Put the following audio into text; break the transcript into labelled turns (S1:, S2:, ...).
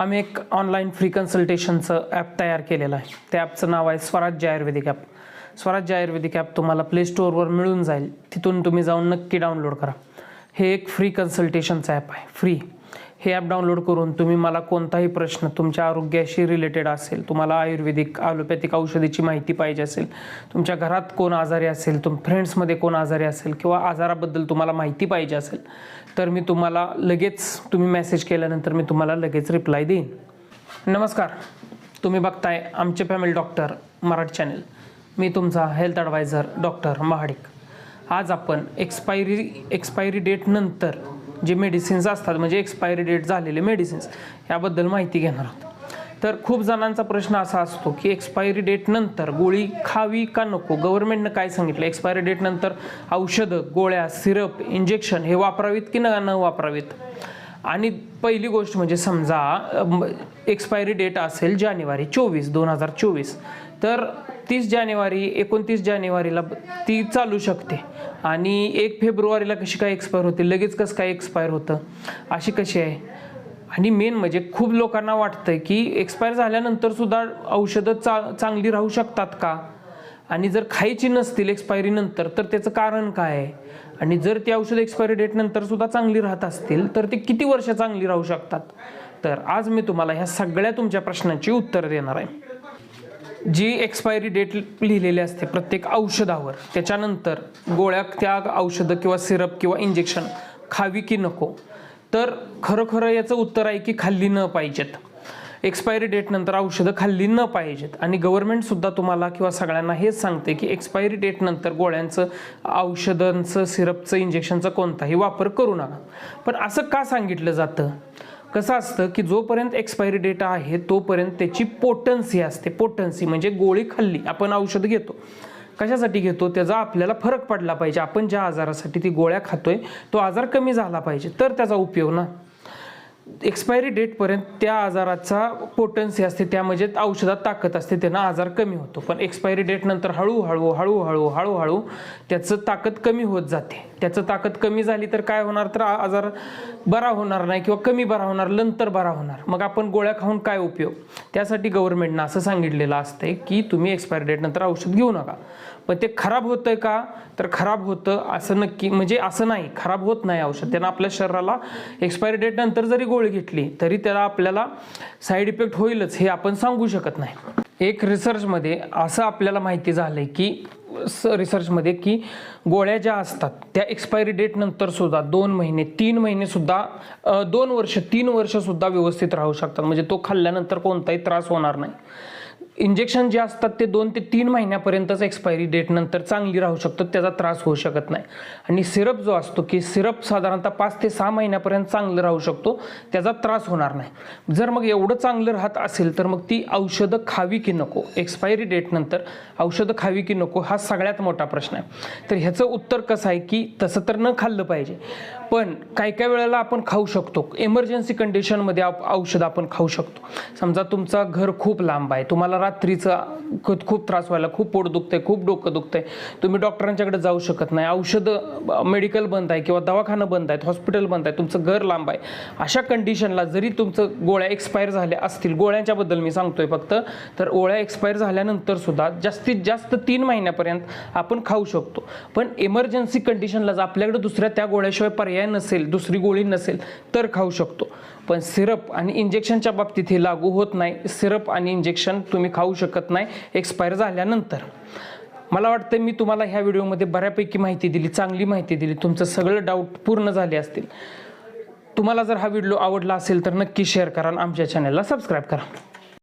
S1: आम्ही एक online free कन्सल्टेशनचं ॲप तयार केलेलं आहे. त्या ॲपचं नाव आहे स्वराज्य आयुर्वेदिक ॲप स्वराज्य आयुर्वेदिक ॲप तुम्हाला प्ले स्टोअरवर मिळून जाईल. तिथून तुम्ही जाऊन नक्की डाउनलोड करा. हे एक फ्री कन्सल्टेशनचं ॲप आहे. फ्री हे ॲप डाउनलोड करून तुम्ही मला कोणताही प्रश्न तुमच्या आरोग्याशी रिलेटेड असेल तुम्हाला आयुर्वेदिक ॲलोपॅथिक औषधीची माहिती पाहिजे असेल तुमच्या घरात कोण आजारी असेल तुम फ्रेंड्समध्ये कोण आजारी असेल किंवा आजाराबद्दल तुम्हाला माहिती पाहिजे असेल तर मी तुम्हाला लगेच तुम्ही मेसेज केल्यानंतर मी तुम्हाला लगेच रिप्लाय देईन. नमस्कार. तुम्ही बघताय आमचे फॅमिली डॉक्टर मराठी चॅनल मी तुमचा हेल्थ ॲडवायझर डॉक्टर महाडिक. आज आपण एक्सपायरी एक्सपायरी डेट नंतर जे मेडिसिन्स असतात म्हणजे एक्सपायरी डेट झालेले मेडिसिन्स याबद्दल माहिती घेणार आहोत. तर खूप जणांचा प्रश्न असा असतो की एक्सपायरी डेट नंतर गोळी खावी का नको? गव्हर्नमेंटनं काय सांगितलं? एक्सपायरी डेट नंतर औषधं गोळ्या सिरप इंजेक्शन हे वापरावीत की न न वापरावीत? आणि पहिली गोष्ट म्हणजे समजा एक्सपायरी डेट असेल जानेवारी चोवीस दोन हजार चोवीस तर तीस जानेवारी एकोणतीस जानेवारीला ती चालू शकते. आणि एक फेब्रुवारीला कशी काय एक्सपायर होते? लगेच कसं काय एक्सपायर होतं? अशी कशी आहे? आणि मेन म्हणजे खूप लोकांना वाटतं की एक्सपायर झाल्यानंतर सुद्धा औषधं चा चांगली राहू शकतात का? आणि जर खायची नसतील एक्सपायरी नंतर तर त्याचं कारण काय आहे? आणि जर ती औषध एक्सपायरी डेट नंतर सुद्धा चांगली राहत असतील तर ते किती वर्ष चांगली राहू शकतात? तर आज मी तुम्हाला ह्या सगळ्या तुमच्या प्रश्नांची उत्तर देणार आहे. जी एक्सपायरी डेट लिहिलेली असते प्रत्येक औषधावर त्याच्यानंतर गोळ्या त्या औषधं किंवा सिरप किंवा इंजेक्शन खावी की नको? तर खरं खरं याचं उत्तर आहे की खाल्ली न पाहिजेत. एक्सपायरी डेट नंतर औषधं खाल्ली न पाहिजेत. आणि गव्हर्नमेंटसुद्धा तुम्हाला किंवा सगळ्यांना हेच सांगते की एक्सपायरी डेटनंतर गोळ्यांचं औषधांचं सिरपचं इंजेक्शनचं कोणताही वापर करू नका. पण असं का सांगितलं जातं? कसं असतं की जोपर्यंत एक्सपायरी डेट आहे तोपर्यंत त्याची पोटन्सी असते. पोटन्सी म्हणजे गोळी खाल्ली आपण औषध घेतो. कशासाठी घेतो? त्याचा आपल्याला फरक पडला पाहिजे. आपण ज्या आजारासाठी ती गोळ्या खातोय तो आजार कमी झाला पाहिजे. तर त्याचा उपयोग ना. एक्सपायरी डेटपर्यंत त्या आजाराचा पोटन्सी असते. त्या म्हणजे औषधात ताकद असते. त्यांना आजार कमी होतो. पण एक्सपायरी डेट नंतर हळूहळू हळूहळू हळूहळू त्याचं ताकद कमी होत जाते. त्याचं ताकद कमी झाली तर काय होणार? तर आजार बरा होणार नाही किंवा कमी बरा होणार नंतर बरा होणार. मग आपण गोळ्या खाऊन काय उपयोग? त्यासाठी गव्हर्नमेंटनं असं सांगितलेलं असतंय की तुम्ही एक्सपायरी डेटनंतर औषध घेऊ नका. पण ते खराब होतंय का? तर खराब होतं असं नक्की म्हणजे असं नाही खराब होत नाही औषध. त्यानं आपल्या शरीराला एक्सपायरी डेट नंतर जरी गोळी घेतली तरी त्याला आपल्याला साईड इफेक्ट होईलच हे आपण सांगू शकत नाही. एक रिसर्चमध्ये असं आपल्याला माहिती झालंय की रिसर्चमध्ये की गोळ्या ज्या असतात त्या एक्सपायरी डेट नंतर सुद्धा दोन महिने तीन महिने सुद्धा दोन वर्ष तीन वर्ष सुद्धा व्यवस्थित राहू शकतात. म्हणजे तो खाल्ल्यानंतर कोणताही त्रास होणार नाही. इंजेक्शन जे असतात ते दोन ते तीन महिन्यापर्यंतच एक्सपायरी डेट नंतर चांगली राहू शकतात त्याचा त्रास होऊ शकत नाही. आणि सिरप जो असतो की सिरप साधारणतः पाच ते सहा महिन्यापर्यंत चांगलं राहू शकतो त्याचा त्रास होणार नाही. जर मग एवढं चांगलं राहत असेल तर मग ती औषधं खावी की नको? एक्सपायरी डेट नंतर औषधं खावी की नको? हा सगळ्यात मोठा प्रश्न आहे. तर ह्याचं उत्तर कसं आहे की तसं तर न खाल्लं पाहिजे. पण काही काही वेळेला आपण खाऊ शकतो. एमर्जन्सी कंडिशनमध्ये आप- औषध आपण खाऊ शकतो. समजा तुमचा घर खूप लांब आहे. तुम्हाला रात्रीचा खूप खूप त्रास व्हायला खूप पोट दुखतंय खूप डोकं दुखतंय. तुम्ही डॉक्टरांच्याकडे जाऊ शकत नाही. औषधं मेडिकल बंद आहे किंवा दवाखाना बंद आहेत हॉस्पिटल बंद आहे तुमचं घर लांब आहे. अशा कंडिशनला जरी तुमचं गोळ्या एक्सपायर झाल्या असतील गोळ्यांच्याबद्दल मी सांगतोय फक्त तर गोळ्या एक्सपायर झाल्यानंतर सुद्धा जास्तीत जास्त तीन महिन्यापर्यंत आपण खाऊ शकतो. पण इमर्जन्सी कंडिशनला जर आपल्याकडे दुसऱ्या त्या गोळ्याशिवाय पर्याय पर्याय नसेल दुसरी गोळी नसेल तर खाऊ शकतो. पण सिरप आणि इंजेक्शनच्या बाबतीत हे लागू होत नाही. सिरप आणि इंजेक्शन तुम्ही खाऊ शकत नाही एक्सपायर झाल्यानंतर. मला वाटतं मी तुम्हाला ह्या व्हिडिओमध्ये बऱ्यापैकी माहिती दिली चांगली माहिती दिली. तुमचं सगळं डाऊट पूर्ण झाले असतील. तुम्हाला जर हा व्हिडिओ आवडला असेल तर नक्की शेअर करा आणि आमच्या चॅनलला सबस्क्राईब करा.